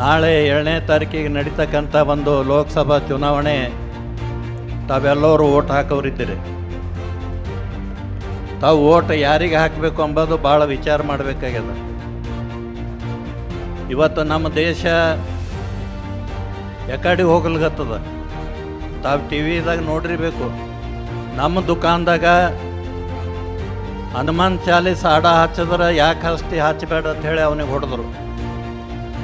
ನಾಳೆ ಏಳನೇ ತಾರೀಕಿಗೆ ನಡೀತಕ್ಕಂಥ ಒಂದು ಲೋಕಸಭಾ ಚುನಾವಣೆ, ತಾವೆಲ್ಲರೂ ಓಟ್ ಹಾಕೋರಿದ್ದೀರಿ ತಾವು ಓಟ್ ಯಾರಿಗೆ ಹಾಕಬೇಕು ಅಂಬೋದು ಭಾಳ ವಿಚಾರ ಮಾಡಬೇಕಾಗ್ಯದ. ಇವತ್ತು ನಮ್ಮ ದೇಶ ಎಕಡೆ ಹೋಗ್ಲಿಕತ್ತದ ತಾವು ಟಿ ವಿದಾಗ ನೋಡಿರಬೇಕು. ನಮ್ಮ ದುಕಾನ್ದಾಗ ಹನುಮಾನ್ ಚಾಲೀಸ್ ಹಾಡ ಹಚ್ಚಿದ್ರೆ ಯಾಕೆ ಹಸ್ತಿ ಹಚ್ಚಬೇಡ ಅಂತ ಹೇಳಿ ಅವನಿಗೆ ಹೊಡೆದ್ರು.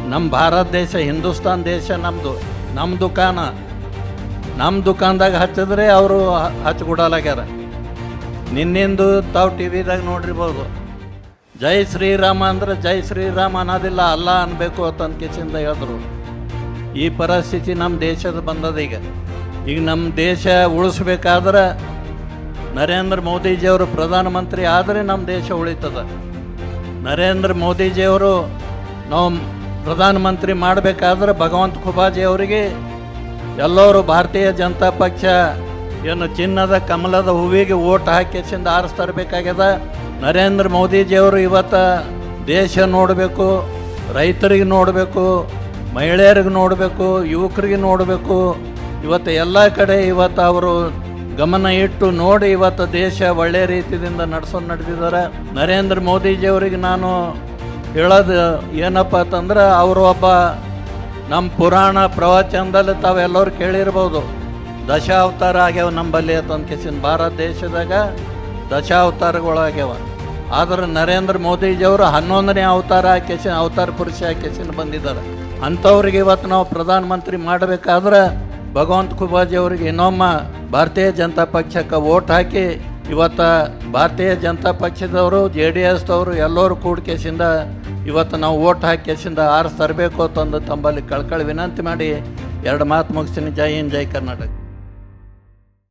ನಮ್ಮ ಭಾರತ ದೇಶ, ಹಿಂದೂಸ್ತಾನ್ ದೇಶ ನಮ್ಮದು ನಮ್ಮ ದುಕಾನ ನಮ್ಮ ದುಕಾನ್ದಾಗ ಹಚ್ಚಿದ್ರೆ ಅವರು ಹಚ್ಕೊಡಲಾಗ್ಯಾರ. ನಿನ್ನಿಂದು ತಾವು ಟಿ ವಿದಾಗ ನೋಡಿರ್ಬೋದು. ಜೈ ಶ್ರೀರಾಮ ಅಂದ್ರೆ ಜೈ ಶ್ರೀರಾಮ ಅನ್ನೋದಿಲ್ಲ, ಅಲ್ಲ ಅನ್ಬೇಕು ಅಂತ ಕಿಸಿಂದ ಹೇಳಿದ್ರು. ಈ ಪರಿಸ್ಥಿತಿ ನಮ್ಮ ದೇಶದ ಬಂದದೀಗ ಈಗ. ನಮ್ಮ ದೇಶ ಉಳಿಸ್ಬೇಕಾದ್ರೆ ನರೇಂದ್ರ ಮೋದಿಜಿಯವರು ಪ್ರಧಾನಮಂತ್ರಿ ಆದರೆ ನಮ್ಮ ದೇಶ ಉಳಿತದ. ನರೇಂದ್ರ ಮೋದಿಜಿಯವರು ನಾವು ಪ್ರಧಾನಮಂತ್ರಿ ಮಾಡಬೇಕಾದ್ರೆ ಭಗವಂತ ಖುಬಾಜಿ ಅವರಿಗೆ ಎಲ್ಲರೂ ಭಾರತೀಯ ಜನತಾ ಪಕ್ಷ ಏನು ಚಿನ್ನದ ಕಮಲದ ಹೂವಿಗೆ ಓಟ್ ಹಾಕಿಸಿಂದ ಆರಿಸ್ತರಬೇಕಾಗ್ಯದ ನರೇಂದ್ರ ಮೋದಿಜಿಯವರು ಇವತ್ತು ದೇಶ ನೋಡಬೇಕು, ರೈತರಿಗೆ ನೋಡಬೇಕು, ಮಹಿಳೆಯರಿಗೆ ನೋಡಬೇಕು, ಯುವಕರಿಗೆ ನೋಡಬೇಕು. ಇವತ್ತು ಎಲ್ಲ ಕಡೆ ಇವತ್ತು ಅವರು ಗಮನ ಇಟ್ಟು ನೋಡಿ ಇವತ್ತು ದೇಶ ಒಳ್ಳೆಯ ರೀತಿಯಿಂದ ನಡೆಸೋ ನಡೆದಿದ್ದಾರೆ. ನರೇಂದ್ರ ಮೋದಿಜಿಯವರಿಗೆ ನಾನು ಹೇಳೋದು ಏನಪ್ಪ ಅಂತಂದ್ರೆ ಅವರು ಒಬ್ಬ ನಮ್ಮ ಪುರಾಣ ಪ್ರವಚನದಲ್ಲಿ ತಾವೆಲ್ಲರೂ ಕೇಳಿರ್ಬೋದು. ದಶಾವತಾರ ಆಗ್ಯಾವ ನಂಬಲ್ಲಿ ಅಂತ ಕಿಸಿನ ಭಾರತ ದೇಶದಾಗ ದಶಾವತಾರಗಳಾಗ್ಯಾವ ಆದ್ರೆ ನರೇಂದ್ರ ಮೋದಿಜಿಯವರು ಹನ್ನೊಂದನೇ ಅವತಾರ ಹಾಕಿಸಿನ, ಅವತಾರ ಪುರುಷ ಹಾಕಿಸಿನ ಬಂದಿದ್ದಾರೆ. ಅಂಥವ್ರಿಗೆ ಇವತ್ತು ನಾವು ಪ್ರಧಾನಮಂತ್ರಿ ಮಾಡಬೇಕಾದ್ರೆ ಭಗವಂತ ಖುಬಾಜಿ ಅವರಿಗೆ ಇನ್ನೊಮ್ಮ ಭಾರತೀಯ ಜನತಾ ಪಕ್ಷಕ್ಕೆ ಓಟ್ ಹಾಕಿ ಇವತ್ತು ಭಾರತೀಯ ಜನತಾ ಪಕ್ಷದವರು, ಜೆ ಡಿ ಎಸ್ದವರು ಎಲ್ಲರೂ ಕೂಡ್ಕೇಸಿಂದ ಇವತ್ತು ನಾವು ಓಟ್ ಹಾಕಿಸಿಂದ ಆರಿಸ್ ತರಬೇಕು ಅಂತಂದು ತಮ್ಮಲ್ಲಿ ಕಳ್ಕಳಿ ವಿನಂತಿ ಮಾಡಿ ಎರಡು ಮಾತು ಮುಗಿಸ್ತೀನಿ. ಜೈ ಹಿಂದ್, ಜೈ ಕರ್ನಾಟಕ.